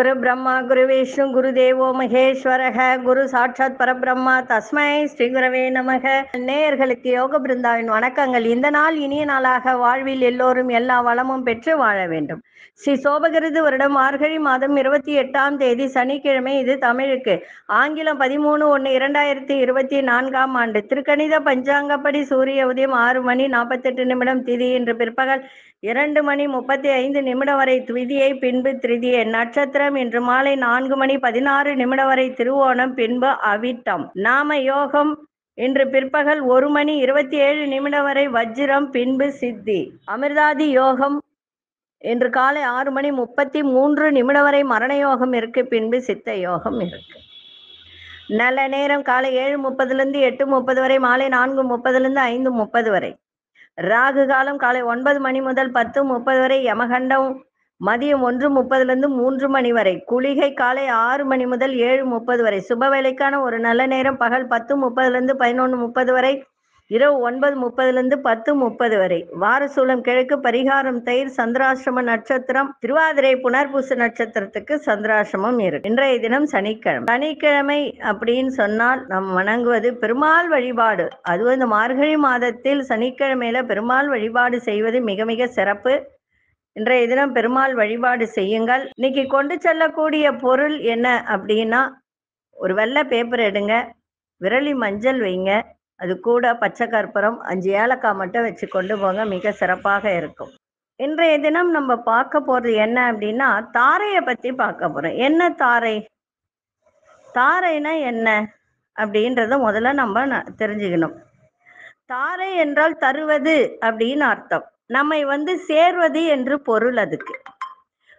குரு பிரம்மா குரு விஷ்ணு குரு தேவோ மகேஸ்வரக குரு சாட்சாத் பரபிரம்மா தஸ்மை ஸ்ரீ குரவே நமக. நேயர்களுக்கு யோக பிருந்தாவின் வணக்கங்கள். இந்த நாள் இனிய நாளாக வாழ்வில் எல்லோரும் எல்லா வளமும் பெற்று வாழ வேண்டும். ஸ்ரீ சோபகிருது வருடம் மார்கழி மாதம் இருபத்தி எட்டாம் தேதி சனிக்கிழமை இது தமிழுக்கு. ஆங்கிலம் பதிமூணு ஒன்று இரண்டாயிரத்தி இருபத்தி நான்காம் ஆண்டு. திருக்கணித பஞ்சாங்கப்படி சூரிய உதயம் ஆறு மணி நாற்பத்தெட்டு நிமிடம் திதி இன்று பிற்பகல் இரண்டு மணி முப்பத்தி ஐந்து நிமிடம் வரை துவிதியை பின்பு திருதியை. நட்சத்திரம் இன்று மாலை நான்கு மணி பதினாறு நிமிடம் வரை திருவோணம் பின்பு அவிட்டம். நாம யோகம் இன்று பிற்பகல் ஒரு மணி இருபத்தி ஏழு நிமிடம் வரை வஜ்ரம் பின்பு சித்தி. அமிர்தாதி யோகம் இன்று காலை ஆறு மணி முப்பத்தி மூன்று நிமிடம் வரை மரண யோகம் இருக்கு பின்பு சித்த யோகம் இருக்கு. நல்ல நேரம் காலை ஏழு முப்பதுலேருந்து எட்டு முப்பது வரை மாலை நான்கு முப்பதுலேருந்து ஐந்து முப்பது வரை. ராகு காலம் காலை ஒன்பது மணி முதல் பத்து முப்பது வரை யமகண்டம் மதியம் ஒன்று முப்பதுலேருந்து மூன்று மணி வரை. குளிகை காலை ஆறு மணி முதல் ஏழு முப்பது வரை. சுப வேலைக்கான ஒரு நல்ல நேரம் பகல் பத்து முப்பதுலேருந்து பதினொன்று முப்பது வரை. இரவு ஒன்பது முப்பதுலேருந்து பத்து முப்பது வரை. வாரசூலம் கிழக்கு பரிகாரம் தயிர் சந்திராசிரம நட்சத்திரம் திருவாதிரை புனர்பூச நட்சத்திரத்துக்கு சந்திராசிரமம் இருக்கு. இன்றைய தினம் சனிக்கிழமை. சனிக்கிழமை அப்படின்னு சொன்னால் நாம் வணங்குவது பெருமாள் வழிபாடு. அதுவும் இந்த மார்கழி மாதத்தில் சனிக்கிழமையில பெருமாள் வழிபாடு செய்வது மிக மிக சிறப்பு. இன்றைய தினம் பெருமாள் வழிபாடு செய்யுங்கள். இன்னைக்கு கொண்டு செல்லக்கூடிய பொருள் என்ன அப்படின்னா ஒரு வெள்ளை பேப்பர் எடுங்க விரலி மஞ்சள் வைங்க அது கூட பச்சை கற்பூரம் அஞ்சு ஏலக்காய் மட்டும் வச்சு கொண்டு போங்க மிக சிறப்பாக இருக்கும். இன்றைய தினம் நம்ம பார்க்க போகிறது என்ன அப்படின்னா தாரையை பற்றி பார்க்க போகிறோம் என்ன தாரை? தாரைனா என்ன அப்படின்றத முதல்ல நம்ம ந- தெரிஞ்சுக்கணும். தாரை என்றால் தருவது அப்படின்னு அர்த்தம். நம்மை வந்து சேர்வது என்று பொருள் அதுக்கு.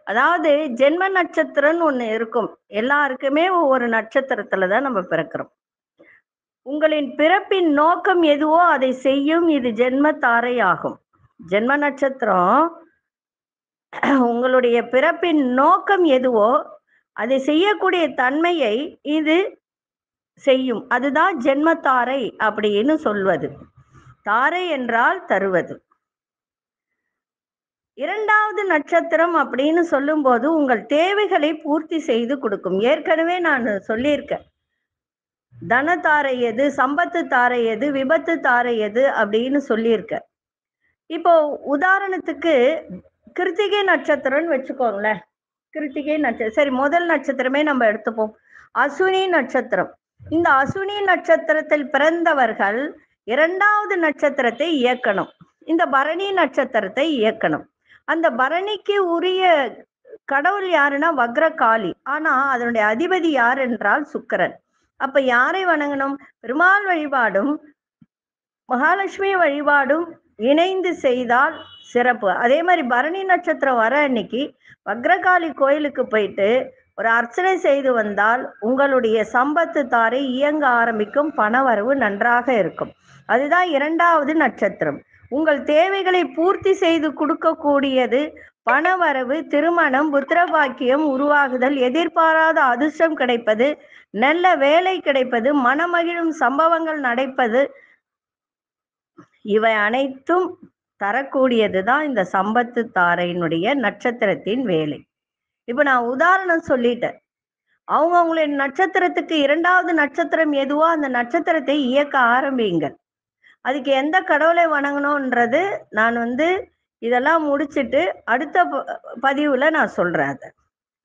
அதாவது ஜென்ம நட்சத்திரம்னு ஒன்று இருக்கும். எல்லாருக்குமே ஒவ்வொரு நட்சத்திரத்துல தான் நம்ம பிறக்கிறோம். உங்களின் பிறப்பின் நோக்கம் எதுவோ அதை செய்யும் இது ஜென்ம தாரை ஆகும் ஜென்ம நட்சத்திரம் உங்களுடைய பிறப்பின் நோக்கம் எதுவோ அதை செய்யக்கூடிய தன்மையை இது செய்யும். அதுதான் ஜென்ம தாரை அப்படின்னு சொல்வது. தாரை என்றால் தருவது. இரண்டாவது நட்சத்திரம் அப்படின்னு சொல்லும்போது உங்கள் தேவைகளை பூர்த்தி செய்து கொடுக்கும். ஏற்கனவே நான் சொல்லியிருக்கேன். தனதாரை எது சம்பத்து தாரை எது விபத்து தாரை எது அப்படின்னு சொல்லியிருக்க. இப்போ உதாரணத்துக்கு கிருத்திகை நட்சத்திரம்னு வச்சுக்கோங்களேன். கிருத்திகை நட்சத்திரம் சரி முதல் நட்சத்திரமே நம்ம எடுத்துப்போம். அசுனி நட்சத்திரம். இந்த அசுனி நட்சத்திரத்தில் பிறந்தவர்கள் இரண்டாவது நட்சத்திரத்தை இயக்கணும். இந்த பரணி நட்சத்திரத்தை இயக்கணும். அந்த பரணிக்கு உரிய கடவுள் யாருன்னா வக்ரகாளி. ஆனா அதனுடைய அதிபதி யார் என்றால் சுக்கரன். அப்ப யாரை வணங்கணும்? பெருமாள் வழிபாடும் மகாலட்சுமி வழிபாடும் இணைந்து செய்தால் சிறப்பு. அதே மாதிரி பரணி நட்சத்திரம் வர அன்னைக்கு வக்ரகாளி கோயிலுக்கு போயிட்டு ஒரு அர்ச்சனை செய்து வந்தால் உங்களுடைய சம்பத்து தாரை இயங்க ஆரம்பிக்கும் பணவரவு நன்றாக இருக்கும். அதுதான் இரண்டாவது நட்சத்திரம். உங்கள் தேவைகளை பூர்த்தி செய்து கொடுக்கக்கூடியது பணவரவு திருமணம் புத்திரபாக்கியம் உருவாகுதல் எதிர்பாராத அதிர்ஷ்டம் கிடைப்பது நல்ல வேலை கிடைப்பது மனமகிழும் சம்பவங்கள் நடப்பது இவை அனைத்தும் தரக்கூடியது தான் இந்த சம்பத்து தாரையினுடைய நட்சத்திரத்தின் வேலை. இப்போ நான் உதாரணம் சொல்லிட்டேன். அவங்க அவங்களின் நட்சத்திரத்துக்கு இரண்டாவது நட்சத்திரம் எதுவோ அந்த நட்சத்திரத்தை இயக்க ஆரம்பிங்கள் அதுக்கு எந்த கடவுளை வணங்கணும்ன்றது நான் வந்து இதெல்லாம் முடிச்சுட்டு அடுத்த ப- பதிவுல நான் சொல்றேன் அதை.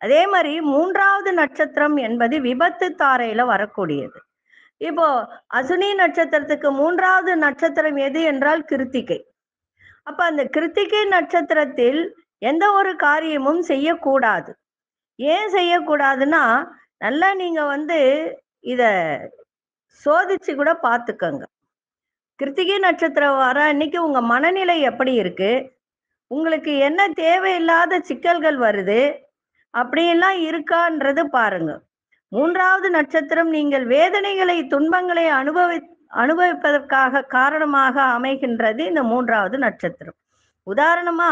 அதே மாதிரி மூன்றாவது நட்சத்திரம் என்பது விபத்து தாரையில வரக்கூடியது. இப்போ அசுனி நட்சத்திரத்துக்கு மூன்றாவது நட்சத்திரம் எது என்றால் கிருத்திகை. அப்ப அந்த கிருத்திகை நட்சத்திரத்தில் எந்த ஒரு காரியமும் செய்யக்கூடாது. ஏன் செய்யக்கூடாதுன்னா நல்லா நீங்க வந்து இத சோதிச்சு கூட பார்த்துக்கோங்க கிருத்திகை நட்சத்திரம் வர அன்னைக்கு உங்க மனநிலை எப்படி இருக்கு? உங்களுக்கு என்ன தேவையில்லாத சிக்கல்கள் வருது? அப்படியெல்லாம் இருக்கான்றது பாருங்க. மூன்றாவது நட்சத்திரம் நீங்கள் வேதனைகளை துன்பங்களை அனுபவி அனுபவிப்பதற்காக காரணமாக அமைகின்றது இந்த மூன்றாவது நட்சத்திரம். உதாரணமா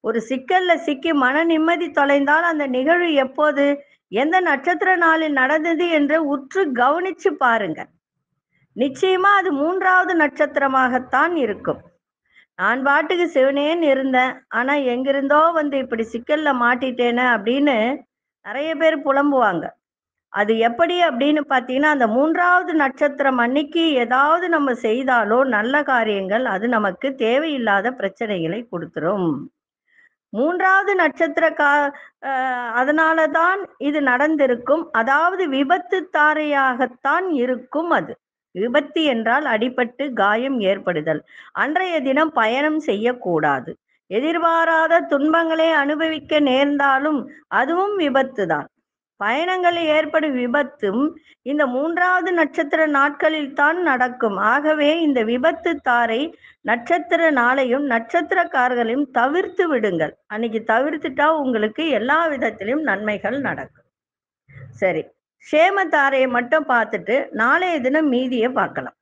ஒரு சிக்கல்ல சிக்கி மன நிம்மதி தொலைந்தால் அந்த நிகழ்வு எப்போது? எந்த நட்சத்திர நாளில் நடந்தது என்று உற்று கவனிச்சு பாருங்க. நிச்சயமா அது மூன்றாவது நட்சத்திரமாகத்தான் இருக்கும். நான் பாட்டுக்கு சிவனேன்னு இருந்தேன் ஆனா எங்கிருந்தோ வந்து இப்படி சிக்கல்ல மாட்டிட்டேனே அப்படின்னு நிறைய பேர் புலம்புவாங்க. அது எப்படி அப்படின்னு பார்த்தீங்கன்னா அந்த மூன்றாவது நட்சத்திரம் அன்னைக்கு ஏதாவது நம்ம செய்தாலோ நல்ல காரியங்கள் அது நமக்கு தேவையில்லாத பிரச்சனைகளை கொடுத்துரும். மூன்றாவது நட்சத்திர கா அதனால தான் இது நடந்திருக்கும். அதாவது விபத்து தாரையாகத்தான் இருக்கும் அது. விபத்து என்றால் அடிபட்டு காயம் ஏற்படுதல். அன்றைய தினம் பயணம் செய்யக்கூடாது. எதிர்பாராத துன்பங்களை அனுபவிக்க நேர்ந்தாலும் அதுவும் விபத்து தான் பயணங்களில் ஏற்படும் விபத்தும் இந்த மூன்றாவது நட்சத்திர நாட்களில் தான் நடக்கும். ஆகவே இந்த விபத்து தாரை நட்சத்திர நாளையும் நட்சத்திரக்காரர்களையும் தவிர்த்து விடுங்கள். அன்னைக்கு தவிர்த்துட்டா உங்களுக்கு எல்லா விதத்திலும் நன்மைகள் நடக்கும். சரி. சேமத்தாரையை மட்டும் பார்த்துட்டு நாளைய தினம் மீதியை பார்க்கலாம்.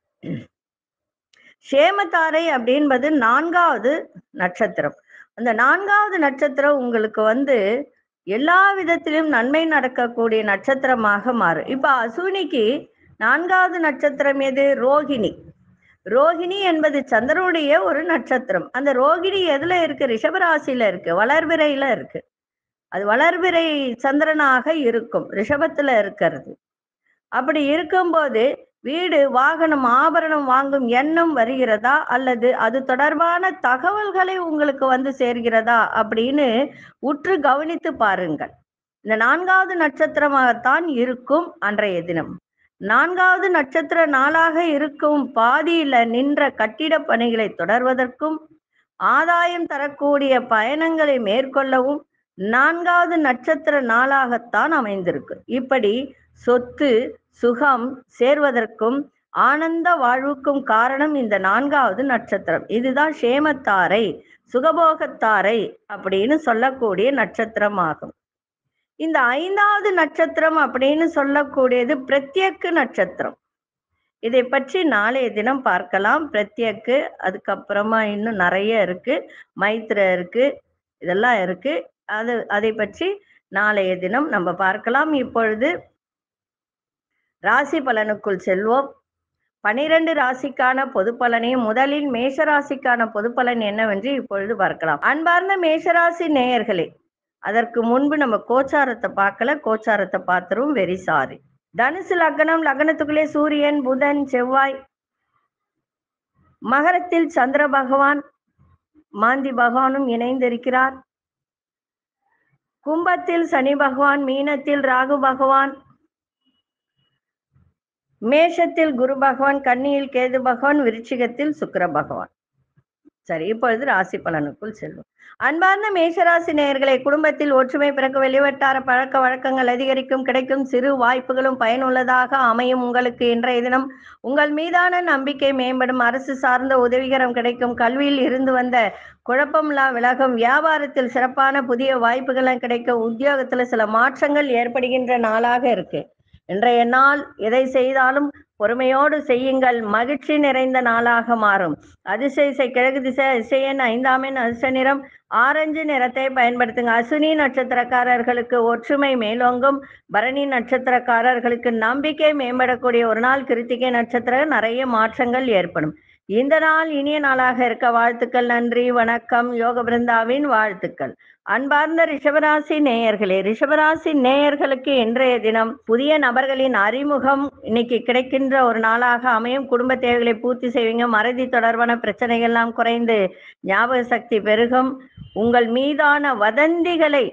சேமத்தாரை அப்படின்பது நான்காவது நட்சத்திரம். அந்த நான்காவது நட்சத்திரம் உங்களுக்கு வந்து எல்லா விதத்திலும் நன்மை நடக்கக்கூடிய நட்சத்திரமாக மாறும். இப்ப அசுனிக்கு நான்காவது நட்சத்திரம் எது? ரோகிணி. ரோகிணி என்பது சந்திரனுடைய ஒரு நட்சத்திரம். அந்த ரோகிணி எதுல இருக்கு? ரிஷபராசியில இருக்கு. வளர்விரையில இருக்கு. அது வளர்பிறை சந்திரனாக இருக்கும் ரிஷபத்துல இருக்கிறது. அப்படி இருக்கும்போது வீடு வாகனம் ஆபரணம் வாங்கும் எண்ணம் வருகிறதா? அல்லது அது தொடர்பான தகவல்களை உங்களுக்கு வந்து சேர்கிறதா? அப்படின்னு உற்று கவனித்து பாருங்கள். இந்த நான்காவது நட்சத்திரமாகத்தான் இருக்கும் அன்றைய தினம். நான்காவது நட்சத்திர நாளாக இருக்கும் பாதியில நின்ற கட்டிட பணிகளை தொடர்வதற்கும் ஆதாயம் தரக்கூடிய பயணங்களை மேற்கொள்ளவும் நான்காவது நட்சத்திர நாளாகத்தான் அமைந்திருக்கு. இப்படி சொத்து சுகம் சேர்வதற்கும் ஆனந்த வாழ்வுக்கும் காரணம் இந்த நான்காவது நட்சத்திரம். இதுதான் சேமத்தாரை சுகபோகத்தாரை அப்படின்னு சொல்லக்கூடிய நட்சத்திரம் ஆகும் இந்த ஐந்தாவது நட்சத்திரம் அப்படின்னு சொல்லக்கூடியது பிரத்யேக்கு நட்சத்திரம். இதை பற்றி நாளைய தினம் பார்க்கலாம். பிரத்யேக்கு அதுக்கப்புறமா இன்னும் நிறைய இருக்கு. மைத்திர இருக்கு இதெல்லாம் இருக்கு. அது அதை பற்றி நாளைய தினம் நம்ம பார்க்கலாம். இப்பொழுது ராசி பலனுக்குள் செல்வோம். பனிரெண்டு ராசிக்கான பொது பலனையும் முதலில் மேஷ ராசிக்கான பொது பலன் என்னவென்று இப்பொழுது பார்க்கலாம். அன்பார்ந்த மேஷராசி நேயர்களே அதற்கு முன்பு நம்ம கோச்சாரத்தை பார்க்கல. கோச்சாரத்தை பார்த்துரும் வெரி சாரி. தனுசு லக்னம் லக்னத்துக்குள்ளே சூரியன் புதன் செவ்வாய். மகரத்தில் சந்திர பகவான் மாந்தி பகவானும் இணைந்திருக்கிறார். கும்பத்தில் சனி பகவான் மீனத்தில் ராகு பகவான் மேஷத்தில் குரு பகவான் கன்னியில் கேது பகவான் விருச்சிகத்தில் சுக்கர பகவான். சரி இப்பொழுது ராசி பலனுக்குள் செல்வோம். அன்பார்ந்த மேஷராசி நேயர்களை குடும்பத்தில் ஒற்றுமை பிறகு வெளிவட்டார பழக்க வழக்கங்கள் அதிகரிக்கும் கிடைக்கும் சிறு வாய்ப்புகளும் பயனுள்ளதாக அமையும் உங்களுக்கு இன்றைய தினம். உங்கள் மீதான நம்பிக்கை மேம்படும் அரசு சார்ந்த உதவிகரம் கிடைக்கும் கல்வியில் இருந்து வந்த குழப்பம்லாம் விலகும் வியாபாரத்தில் சிறப்பான புதிய வாய்ப்புகள்லாம் கிடைக்க உத்தியோகத்துல சில மாற்றங்கள் ஏற்படுகின்ற நாளாக இருக்கு. இன்றைய நாள் எதை செய்தாலும் பொறுமையோடு செய்யுங்கள். மகிழ்ச்சி நிறைந்த நாளாக மாறும். அதிசய கிழக்கு திசை இசையன் ஐந்தாமின் அரிச நிறம். ஆரஞ்சு நிறத்தை பயன்படுத்துங்க. அசுனி நட்சத்திரக்காரர்களுக்கு ஒற்றுமை மேலோங்கும். பரணி நட்சத்திரக்காரர்களுக்கு நம்பிக்கை மேம்படக்கூடிய ஒரு நாள். கிருத்திகை நட்சத்திரம் நிறைய மாற்றங்கள் ஏற்படும். இந்த நாள் இனிய நாளாக இருக்க வாழ்த்துக்கள். நன்றி வணக்கம். யோக பிருந்தாவின் வாழ்த்துக்கள். அன்பார்ந்த ரிஷபராசி நேயர்களே ரிஷபராசி நேயர்களுக்கு இன்றைய தினம் புதிய நபர்களின் அறிமுகம் இன்னைக்கு கிடைக்கின்ற ஒரு நாளாக அமையும். குடும்ப தேவைகளை பூர்த்தி செய்வீங்க. மறதி தொடர்பான பிரச்சனைகள் எல்லாம் குறைந்து ஞாபக சக்தி பெருகும். உங்கள் மீதான வதந்திகளை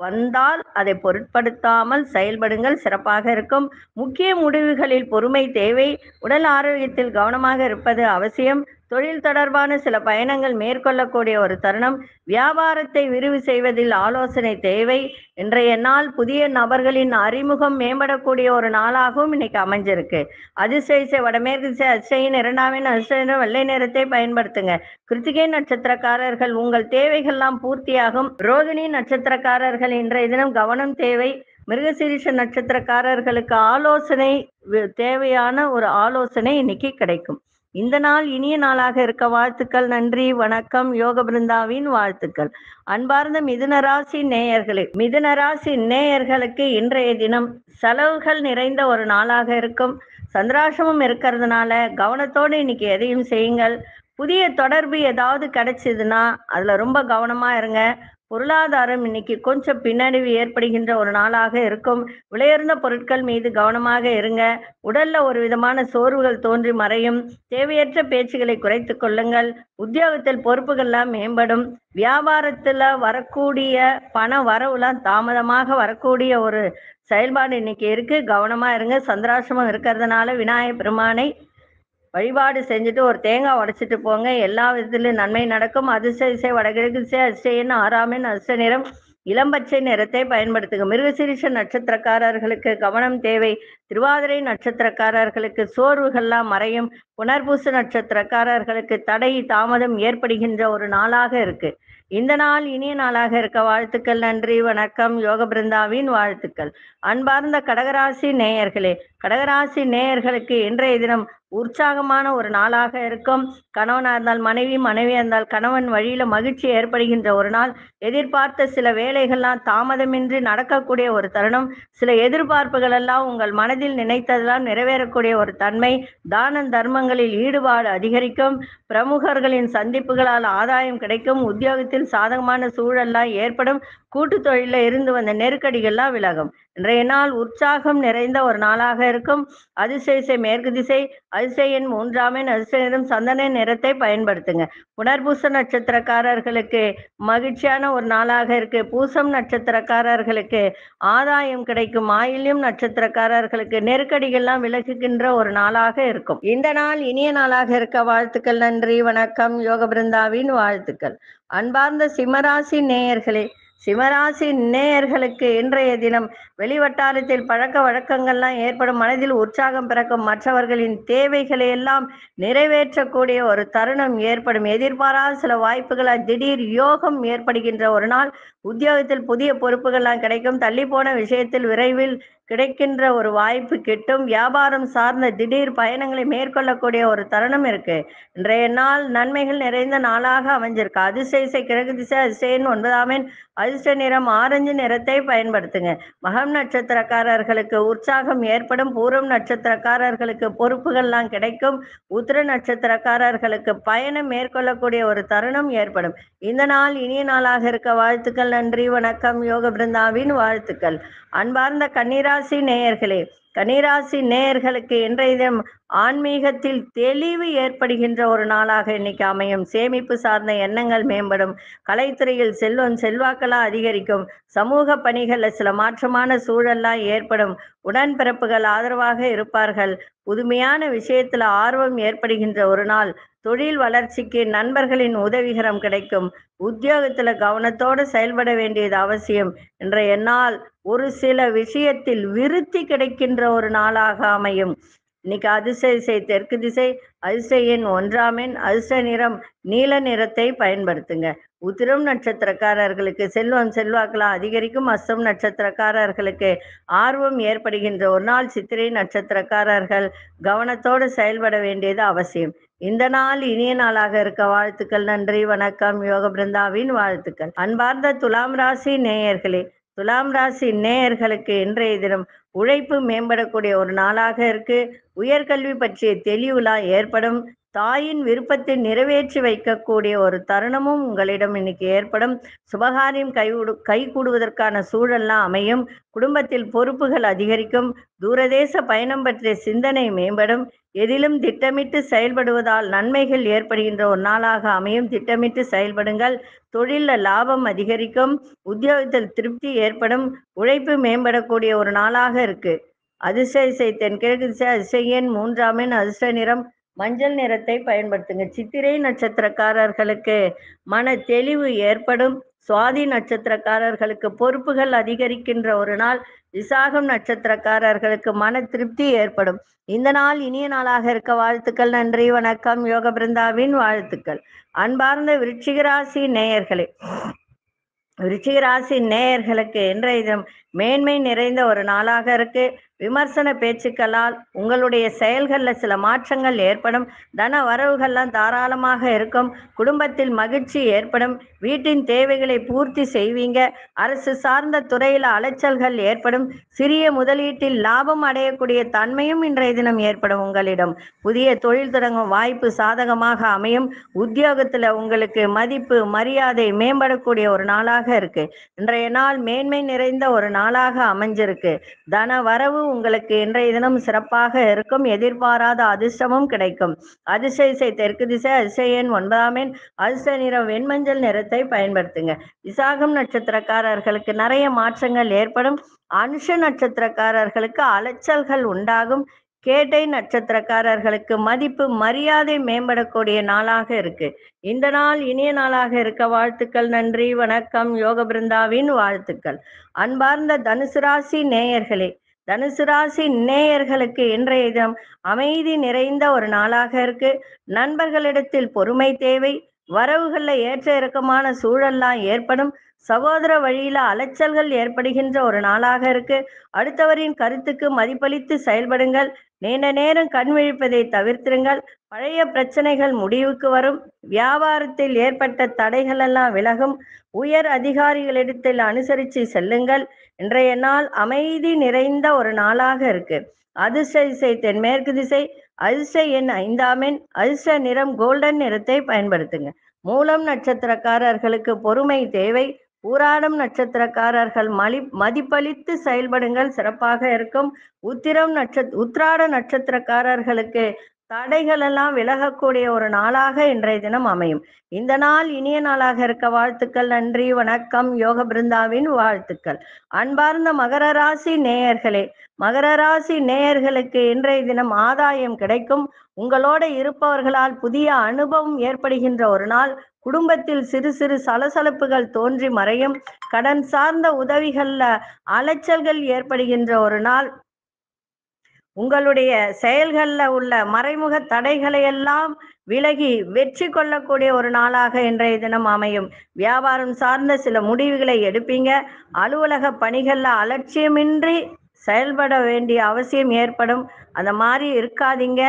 வந்தால் அதை பொருட்படுத்தாமல் செயல்படுங்கள். சிறப்பாக இருக்கும். முக்கிய முடிவுகளில் பொறுமை தேவை. உடல் ஆரோக்கியத்தில் கவனமாக இருப்பது அவசியம். தொழில் தொடர்பான சில பயணங்கள் மேற்கொள்ளக்கூடிய ஒரு தருணம். வியாபாரத்தை விரிவு செய்வதில் ஆலோசனை தேவை. இன்றைய நாள் புதிய நபர்களின் அறிமுகம் மேம்படக்கூடிய ஒரு நாளாகவும் இன்னைக்கு அமைஞ்சிருக்கு. அதிசயிசை வடமேற்கு திசை அதிசயின் இரண்டாவின் அதிசய வெள்ளை நிறத்தை பயன்படுத்துங்க. கிருத்திகை நட்சத்திரக்காரர்கள் உங்கள் தேவைகள்லாம் பூர்த்தியாகும். ரோகிணி நட்சத்திரக்காரர்கள் இன்றைய தினம் கவனம் தேவை. மிருகசீரிஷ நட்சத்திரக்காரர்களுக்கு ஆலோசனை தேவையான ஒரு ஆலோசனை இன்னைக்கு கிடைக்கும். இந்த நாள் இனிய நாளாக இருக்க வாழ்த்துக்கள் நன்றி வணக்கம் யோக பிருந்தாவின் வாழ்த்துக்கள். அன்பார்ந்த மிதுனராசி நேயர்களே மிதுனராசி நேயர்களுக்கு இன்றைய தினம் செலவுகள் நிறைந்த ஒரு நாளாக இருக்கும். சந்திராசமும் இருக்கிறதுனால கவனத்தோடு இன்னைக்கு எதையும் செய்யுங்கள். புதிய தொடர்பு ஏதாவது கிடைச்சதுன்னா அதுல ரொம்ப கவனமா இருங்க. பொருளாதாரம் இன்னைக்கு கொஞ்சம் பின்னடைவு ஏற்படுகின்ற ஒரு நாளாக இருக்கும். விலையுறந்த பொருட்கள் மீது கவனமாக இருங்க. உடல்ல ஒரு விதமான சோர்வுகள் தோன்றி மறையும். தேவையற்ற பேச்சுகளை குறைத்து கொள்ளுங்கள். உத்தியோகத்தில் பொறுப்புகள்லாம் மேம்படும். வியாபாரத்துல வரக்கூடிய பண வரவுலாம் தாமதமாக வரக்கூடிய ஒரு செயல்பாடு இன்னைக்கு இருக்கு. கவனமா இருங்க. சந்திராசிரமம் இருக்கிறதுனால விநாயகர் பெருமானை வழிபாடு செஞ்சுட்டு ஒரு தேங்காய் உடைச்சிட்டு போங்க. எல்லா விதத்திலும் நன்மை நடக்கும். அதிர்ஷ்ட இசை வடகிழக்கு இசை அதிர்ஷ்டன் ஆறாமின் அதிர்ஷ்ட நிறம் இளம்பச்சை நிறத்தை பயன்படுத்துங்க. மிருகசீரிஷ நட்சத்திரக்காரர்களுக்கு கவனம் தேவை. திருவாதிரை நட்சத்திரக்காரர்களுக்கு சோர்வுகள்லாம் மறையும். புனர்பூச நட்சத்திரக்காரர்களுக்கு தடை தாமதம் ஏற்படுகின்ற ஒரு நாளாக இருக்கு. இந்த நாள் இனிய நாளாக இருக்க வாழ்த்துக்கள். நன்றி வணக்கம். யோக பிருந்தாவின் வாழ்த்துக்கள். அன்பார்ந்த கடகராசி நேயர்களே கடகராசி நேயர்களுக்கு இன்றைய தினம் உற்சாகமான ஒரு நாளாக இருக்கும். கணவனாக இருந்தால் மனைவி மனைவியாக இருந்தால் கணவன் வழியில மகிழ்ச்சி ஏற்படுகின்ற ஒரு நாள். எதிர்பார்த்த சில வேலைகள்லாம் தாமதமின்றி நடக்கக்கூடிய ஒரு தருணம். சில எதிர்பார்ப்புகள் எல்லாம் உங்கள் மனதில் நினைத்ததெல்லாம் நிறைவேறக்கூடிய ஒரு தன்மை. தான தர்மங்களில் ஈடுபாடு அதிகரிக்கும். பிரமுகர்களின் சந்திப்புகளால் ஆதாயம் கிடைக்கும். உத்தியோகத்தில் சாதகமான சூழல்லாம் ஏற்படும். கூட்டு தொழில இருந்து வந்த நெருக்கடிகள்லாம் விலகும். இன்றைய நாள் உற்சாகம் நிறைந்த ஒரு நாளாக இருக்கும். அதிசய மேற்கு திசை அதிசயன் மூன்றாமின் அதிசயம் சந்தன நிறத்தை பயன்படுத்துங்க. புனர்பூச நட்சத்திரக்காரர்களுக்கு மகிழ்ச்சியான ஒரு நாளாக இருக்கு. பூசம் நட்சத்திரக்காரர்களுக்கு ஆதாயம் கிடைக்கும். ஆயில்யம் நட்சத்திரக்காரர்களுக்கு நெருக்கடிகள்லாம் விலகுகின்ற ஒரு நாளாக இருக்கும். இந்த நாள் இனிய நாளாக இருக்க வாழ்த்துக்கள் நன்றி வணக்கம் யோக பிருந்தாவின் வாழ்த்துக்கள். அன்பார்ந்த சிம்மராசி நேயர்களே சிம்மராசி நேயர்களுக்கு இன்றைய தினம் வெளிவட்டாரத்தில் பழக்க வழக்கங்கள்லாம் ஏற்படும். மனதில் உற்சாகம் பிறக்கும் மற்றவர்களின் தேவைகளை எல்லாம் நிறைவேற்றக்கூடிய ஒரு தருணம் ஏற்படும். எதிர்பாராத சில வாய்ப்புகளால் திடீர் யோகம் ஏற்படுகின்ற ஒரு நாள். உத்தியோகத்தில் புதிய பொறுப்புகள்லாம் கிடைக்கும். தள்ளி போன விஷயத்தில் விரைவில் கிடைக்கின்ற ஒரு வாய்ப்பு கிட்டும். வியாபாரம் சார்ந்த திடீர் பயணங்களை மேற்கொள்ளக்கூடிய ஒரு தருணம் இருக்கு. இன்றைய நாள் நன்மைகள் நிறைந்த நாளாக அமைஞ்சிருக்கு. அதிசய கிழக்கு திசை அதிசயன் ஒன்பதாமின் அதிர்ஷ்ட நிறம் ஆரஞ்சு நிறத்தை பயன்படுத்துங்க. மகம் நட்சத்திரக்காரர்களுக்கு உற்சாகம் ஏற்படும் பூரம் நட்சத்திரக்காரர்களுக்கு பொறுப்புகள்லாம் கிடைக்கும். உத்திர நட்சத்திரக்காரர்களுக்கு பயணம் மேற்கொள்ளக்கூடிய ஒரு தருணம் ஏற்படும். இந்த நாள் இனிய நாளாக இருக்க வாழ்த்துக்கள் நன்றி வணக்கம். யோக பிருந்தாவின் வாழ்த்துக்கள். அன்பார்ந்த கன்னிராசி நேயர்களே கன்னிராசி நேயர்களுக்கு இன்றைய தினம் ஆன்மீகத்தில் தெளிவு ஏற்படுகின்ற ஒரு நாளாக இன்னைக்கு அமையும். சேமிப்பு சார்ந்த எண்ணங்கள் மேம்படும். கலைத்துறையில் செல்வம் செல்வாக்கெல்லாம் அதிகரிக்கும். சமூக பணிகளில் சில மாற்றமான சூழல்லாம் ஏற்படும். உடன்பிறப்புகள் ஆதரவாக இருப்பார்கள். புதுமையான விஷயத்துல ஆர்வம் ஏற்படுகின்ற ஒரு நாள். தொழில் வளர்ச்சிக்கு நண்பர்களின் உதவிகரம் கிடைக்கும். உத்தியோகத்துல கவனத்தோடு செயல்பட வேண்டியது அவசியம். என்ற என்னால் ஒரு சில விஷயத்தில் விருத்தி கிடைக்கின்ற ஒரு நாளாக அமையும். இன்னைக்கு அதிசய திசை தெற்கு திசை அதிசய எண் ஒன்றாம் எண் அதிர்ஷ்ட நிறம் நீல நிறத்தை பயன்படுத்துங்க. உத்திரம் நட்சத்திரக்காரர்களுக்கு செல்வம் செல்வாக்கெல்லாம் அதிகரிக்கும் அஸ்தம் நட்சத்திரக்காரர்களுக்கு ஆர்வம் ஏற்படுகின்ற ஒரு நாள் சித்திரை நட்சத்திரக்காரர்கள் கவனத்தோடு செயல்பட வேண்டியது அவசியம். இந்த நாள் இனிய நாளாக இருக்க வாழ்த்துக்கள் நன்றி வணக்கம். யோக பிருந்தாவின் வாழ்த்துக்கள். அன்பார்ந்த துலாம் ராசி நேயர்களே துலாம் ராசி நேயர்களுக்கு இன்றைய தினம் உழைப்பு மேம்படக்கூடிய ஒரு நாளாக இருக்கு. உயர்கல்வி பற்றிய தெளிவுலாம் ஏற்படும். தாயின் விருப்பத்தை நிறைவேற்றி வைக்கக்கூடிய ஒரு தருணமும் உங்களிடம் இன்னைக்கு ஏற்படும். சுபகாரியம் கைகூடு கைகூடுவதற்கான சூழல்லாம் அமையும். குடும்பத்தில் பொறுப்புகள் அதிகரிக்கும். தூரதேச பயணம் பற்றிய சிந்தனை மேம்படும். எதிலும் திட்டமிட்டு செயல்படுவதால் நன்மைகள் ஏற்படுகின்ற ஒரு நாளாக அமையும். திட்டமிட்டு செயல்படுங்கள். தொழிலில் லாபம் அதிகரிக்கும். உத்தியோகத்தில் திருப்தி ஏற்படும். உழைப்பு மேம்படக்கூடிய ஒரு நாளாக இருக்கு. அதிர்ஷ்ட இசை தென்கிழக்கு திசை அதிர்ஷ்ட எண் மூன்றாம் எண் அதிர்ஷ்ட நிறம். மஞ்சள் நிறத்தை பயன்படுத்துங்க. சித்திரை நட்சத்திரக்காரர்களுக்கு மன தெளிவு ஏற்படும். சுவாதி நட்சத்திரக்காரர்களுக்கு பொறுப்புகள் அதிகரிக்கின்ற ஒரு நாள். விசாகம் நட்சத்திரக்காரர்களுக்கு மன திருப்தி ஏற்படும். இந்த நாள் இனிய நாளாக இருக்க வாழ்த்துக்கள் நன்றி வணக்கம். யோக பிருந்தாவின் வாழ்த்துக்கள். அன்பார்ந்த விருச்சிகராசி நேயர்களே விருச்சிகராசி நேயர்களுக்கு இன்றைய தினம் மேன்மை நிறைந்த ஒரு நாளாக இருக்கு. விமர்சன பேச்சுக்களால் உங்களுடைய செயல்களில் சில மாற்றங்கள் ஏற்படும். தன வரவுகள்லாம் தாராளமாக இருக்கும். குடும்பத்தில் மகிழ்ச்சி ஏற்படும். வீட்டின் தேவைகளை பூர்த்தி செய்வீங்க. அரசு சார்ந்த துறையில் அலைச்சல்கள் ஏற்படும். சிறிய முதலீட்டில் லாபம் அடையக்கூடிய தன்மையும் இன்றைய தினம் ஏற்படும் உங்களிடம். புதிய தொழில் தொடங்கும் வாய்ப்பு சாதகமாக அமையும். உத்தியோகத்தில் உங்களுக்கு மதிப்பு மரியாதை மேம்படக்கூடிய ஒரு நாளாக இருக்கு. இன்றைய நாள் மேன்மை நிறைந்த ஒரு நாளாக அமைஞ்சிருக்கு. தன வரவு உங்களுக்கு இன்றைய தினம் சிறப்பாக இருக்கும். எதிர்பாராத அதிர்ஷ்டமும் கிடைக்கும். அதிர்ஷ்ட இசை தெற்கு திசை அதிர்ஷ்ட எண் ஒன்பதாம் எண் அதிர்ஷ்ட நிறம் வெண்மஞ்சள் நிறத்தை பயன்படுத்துங்க. விசாகம் நட்சத்திரக்காரர்களுக்கு நிறைய மாற்றங்கள் ஏற்படும். அனுஷ நட்சத்திரக்காரர்களுக்கு அலைச்சல்கள் உண்டாகும். கேட்டை நட்சத்திரக்காரர்களுக்கு மதிப்பு மரியாதை மேம்படக்கூடிய நாளாக இருக்கு. இந்த நாள் இனிய நாளாக இருக்க வாழ்த்துக்கள் நன்றி வணக்கம். யோக பிருந்தாவின் வாழ்த்துக்கள். அன்பார்ந்த தனுசு ராசி நேயர்களே தனுசு ராசி நேயர்களுக்கு இன்றைய தினம் அமைதி நிறைந்த ஒரு நாளாக இருக்கு. நண்பர்களிடத்தில் பொறுமை தேவை வரவுகள்ல ஏற்ற இறக்கமான சூழல்லாம் ஏற்படும் சகோதர வழியில அலைச்சல்கள் ஏற்படுகின்ற ஒரு நாளாக இருக்கு. அடுத்தவரின் கருத்துக்கு மதிப்பளித்து செயல்படுங்கள். நீண்ட நேரம் கண் விழிப்பதை தவிர்த்திருங்கள். பழைய பிரச்சனைகள் முடிவுக்கு வரும். வியாபாரத்தில் ஏற்பட்ட தடைகள் எல்லாம் விலகும். உயர் அதிகாரிகளிடத்தில் அனுசரித்து செல்லுங்கள். இன்றைய நாள் அமைதி நிறைந்த ஒரு நாளாக இருக்கு. அதிர்ஷ்ட திசை தென்மேற்கு திசை. அதிர்ஷ்ட எண் ஐந்தாமின் எண். அதிர்ஷ்ட நிறம் கோல்டன் நிறத்தை பயன்படுத்துங்க. மூலம் நட்சத்திரக்காரர்களுக்கு பொறுமை தேவை. ஊராடம் நட்சத்திரக்காரர்கள் மலி மதிப்பளித்து செயல்படுங்கள். சிறப்பாக இருக்கும். உத்திரம் நட்ச உத்ராட நட்சத்திரக்காரர்களுக்கு தடைகள் எல்லாம் விலகக்கூடிய ஒரு நாளாக இன்றைய தினம் அமையும். இந்த நாள் இனிய நாளாக இருக்க வாழ்த்துக்கள் நன்றி வணக்கம் யோக பிருந்தாவின் வாழ்த்துக்கள். அன்பார்ந்த மகர ராசி நேயர்களே மகர ராசி நேயர்களுக்கு இன்றைய தினம் ஆதாயம் கிடைக்கும். உங்களோட இருப்பவர்களால் புதிய அனுபவம் ஏற்படுகின்ற ஒரு நாள். குடும்பத்தில் சிறு சிறு சலசலப்புகள் தோன்றி மறையும். கடன் சார்ந்த உதவிகள்ல அலைச்சல்கள் ஏற்படுகின்ற ஒரு நாள். உங்களுடைய செயல்களில் உள்ள மறைமுக தடைகளை எல்லாம் விலகி வெற்றி கொள்ளக்கூடிய ஒரு நாளாக இன்றைய தினம் அமையும். வியாபாரம் சார்ந்த சில முடிவுகளை எடுப்பீங்க. அலுவலக பணிகளில் அலட்சியமின்றி செயல்பட வேண்டிய அவசியம் ஏற்படும். அந்த மாதிரி இருக்காதீங்க.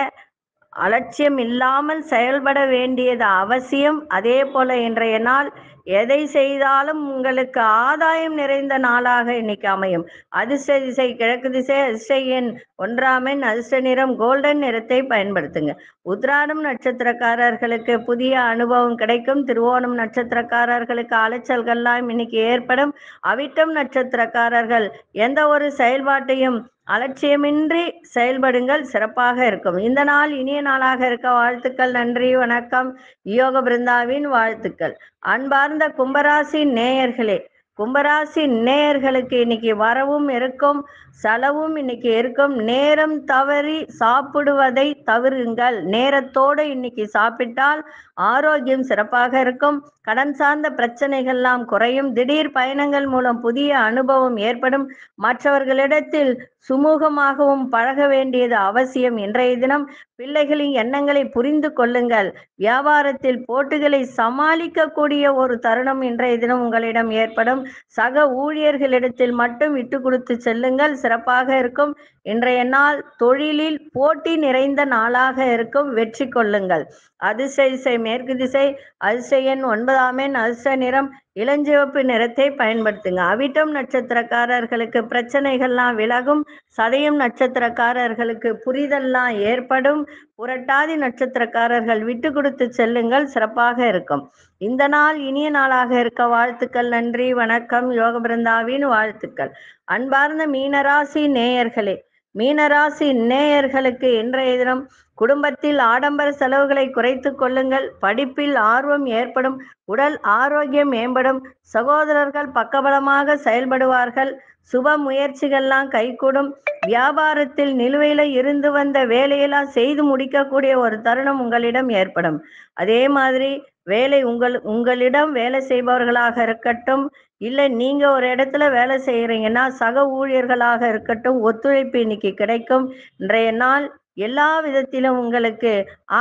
அலட்சியம் இல்லாமல் செயல்பட வேண்டியது அவசியம். அதே போல இன்றைய நாள் எதை செய்தாலும் உங்களுக்கு ஆதாயம் நிறைந்த நாளாக இன்னைக்கு அமையும். அதிர்ஷ்ட திசை கிழக்கு திசை அதிர்ஷ்ட எண் ஒன்றாம் எண் அதிர்ஷ்ட நிறம் கோல்டன் நிறத்தை பயன்படுத்துங்க. உத்ராடம் நட்சத்திரக்காரர்களுக்கு புதிய அனுபவம் கிடைக்கும். திருவோணம் நட்சத்திரக்காரர்களுக்கு அலைச்சல்கள்லாம் இன்னைக்கு ஏற்படும். அவிட்டம் நட்சத்திரக்காரர்கள் எந்த ஒரு செயல்பாட்டையும் அலட்சியமின்றி செயல்படுங்கள் சிறப்பாக இருக்கும். இந்த நாள் இனிய நாளாக இருக்க வாழ்த்துக்கள் நன்றி வணக்கம். யோக பிருந்தாவின் வாழ்த்துக்கள். அன்பார்ந்த கும்பராசி நேயர்களே கும்பராசி நேயர்களுக்கு இன்னைக்கு வரவும் இருக்கும் செலவும் இன்னைக்கு இருக்கும். நேரம் தவறி சாப்பிடுவதை தவிருங்கள் நேரத்தோடு இன்னைக்கு சாப்பிட்டால் ஆரோக்கியம் சிறப்பாக இருக்கும். கடன் சார்ந்த பிரச்சனைகள்லாம் குறையும். திடீர் பயணங்கள் மூலம் புதிய அனுபவம் ஏற்படும். மற்றவர்களிடத்தில் சுமூகமாகவும் பழக வேண்டியது அவசியம் இன்றைய தினம். பிள்ளைகளின் எண்ணங்களை புரிந்து கொள்ளுங்கள். வியாபாரத்தில் போட்டிகளை சமாளிக்கக்கூடிய ஒரு தருணம் இன்றைய தினம் உங்களிடம் ஏற்படும். சக ஊழியர்களிடத்தில் மட்டும் விட்டு கொடுத்து செல்லுங்கள். சிறப்பாக இருக்கும். இன்றைய நாள் தொழிலில் போட்டி நிறைந்த நாளாக இருக்கும். வெற்றி கொள்ளுங்கள். அதிர்ஷ்ட மேற்கு திசை அதிர்ஷ்ட எண் ஒன்பதாம் எண் அதிர்ஷ்ட நிறம் இளஞ்சிவப்பு நிறத்தை பயன்படுத்துங்க. அவிட்டம் நட்சத்திரக்காரர்களுக்கு பிரச்சனைகள்லாம் விலகும் சதயம் நட்சத்திரக்காரர்களுக்கு புரிதல்லாம் ஏற்படும். புரட்டாதி நட்சத்திரக்காரர்கள் விட்டு கொடுத்து செல்லுங்கள் சிறப்பாக இருக்கும். இந்த நாள் இனிய நாளாக இருக்க வாழ்த்துக்கள் நன்றி வணக்கம் யோக பிருந்தாவின் வாழ்த்துக்கள். அன்பார்ந்த மீனராசி நேயர்களே மீனராசி நேயர்களுக்கு இன்றைய தினம் குடும்பத்தில் ஆடம்பர செலவுகளை குறைத்து கொள்ளுங்கள். படிப்பில் ஆர்வம் ஏற்படும் உடல் ஆரோக்கியம் மேம்படும் சகோதரர்கள் பக்கபலமாக செயல்படுவார்கள். சுப முயற்சிகள்லாம் கைகூடும். வியாபாரத்தில் நிலுவையில இருந்து வந்த வேலையெல்லாம் செய்து முடிக்கக்கூடிய ஒரு தருணம் உங்களிடம் ஏற்படும். அதே மாதிரி வேலை உங்கள் உங்களிடம் வேலை செய்பவர்களாக இருக்கட்டும் இல்லை நீங்கள் ஒரு இடத்துல வேலை செய்கிறீங்கன்னா சக ஊழியர்களாக இருக்கட்டும் ஒத்துழைப்பு இன்னைக்கு கிடைக்கும். இன்றைய நாள் எல்லா விதத்திலும் உங்களுக்கு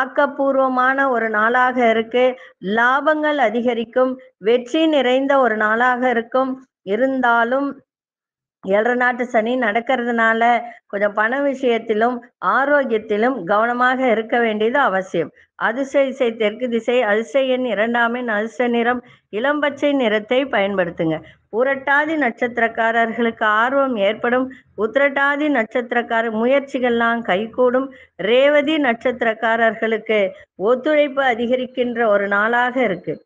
ஆக்கப்பூர்வமான ஒரு நாளாக இருக்கு. லாபங்கள் அதிகரிக்கும். வெற்றி நிறைந்த ஒரு நாளாக இருக்கும். இருந்தாலும் ஏழரை நாட்டு சனி நடக்கிறதுனால கொஞ்சம் பண விஷயத்திலும் ஆரோக்கியத்திலும் கவனமாக இருக்க வேண்டியது அவசியம். அதிர்ஷ்ட திசை தெற்கு திசை அதிர்ஷ்ட எண் இரண்டாம் அதிர்ஷ்ட நிறம் இளம்பச்சை நிறத்தை பயன்படுத்துங்க. புரட்டாதி நட்சத்திரக்காரர்களுக்கு ஆர்வம் ஏற்படும். உத்திரட்டாதி நட்சத்திரக்கார முயற்சிகள்லாம் கைகூடும். ரேவதி நட்சத்திரக்காரர்களுக்கு ஒத்துழைப்பு அதிகரிக்கின்ற ஒரு நாளாக இருக்கு.